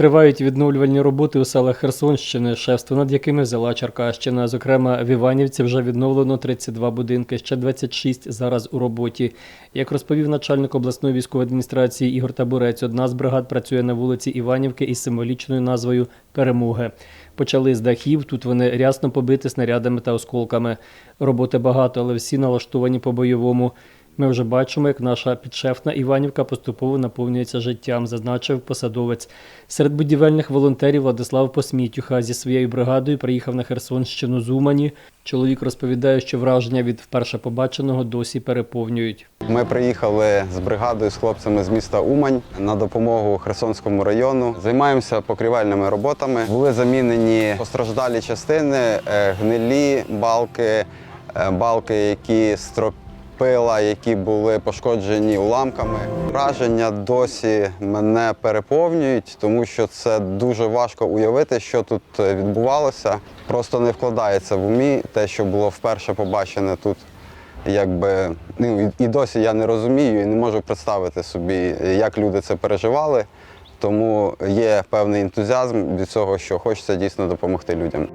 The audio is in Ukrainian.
Тривають відновлювальні роботи у селах Херсонщини, шефство над якими взяла Черкащина. Зокрема, в Іванівці вже відновлено 32 будинки, ще 26 зараз у роботі. Як розповів начальник обласної військової адміністрації Ігор Табурець, одна з бригад працює на вулиці Іванівки із символічною назвою Перемоги. Почали з дахів, тут вони рясно побиті снарядами та осколками. Роботи багато, але всі налаштовані по-бойовому. Ми вже бачимо, як наша підшефна Іванівка поступово наповнюється життям, зазначив посадовець. Серед будівельних волонтерів Владислав Посмітюха зі своєю бригадою приїхав на Херсонщину з Умані. Чоловік розповідає, що враження від вперше побаченого досі переповнюють. Ми приїхали з бригадою з хлопцями з міста Умань на допомогу Херсонському району. Займаємося покрівельними роботами. Були замінені постраждалі частини, е, гнилі балки, е, балки, які стропила, які були пошкоджені уламками. Враження досі мене переповнюють, тому що це дуже важко уявити, що тут відбувалося. Просто не вкладається в умі те, що було вперше побачене тут якби ну, і досі я не розумію і не можу представити собі, як люди це переживали. Тому є певний ентузіазм від цього, що хочеться дійсно допомогти людям.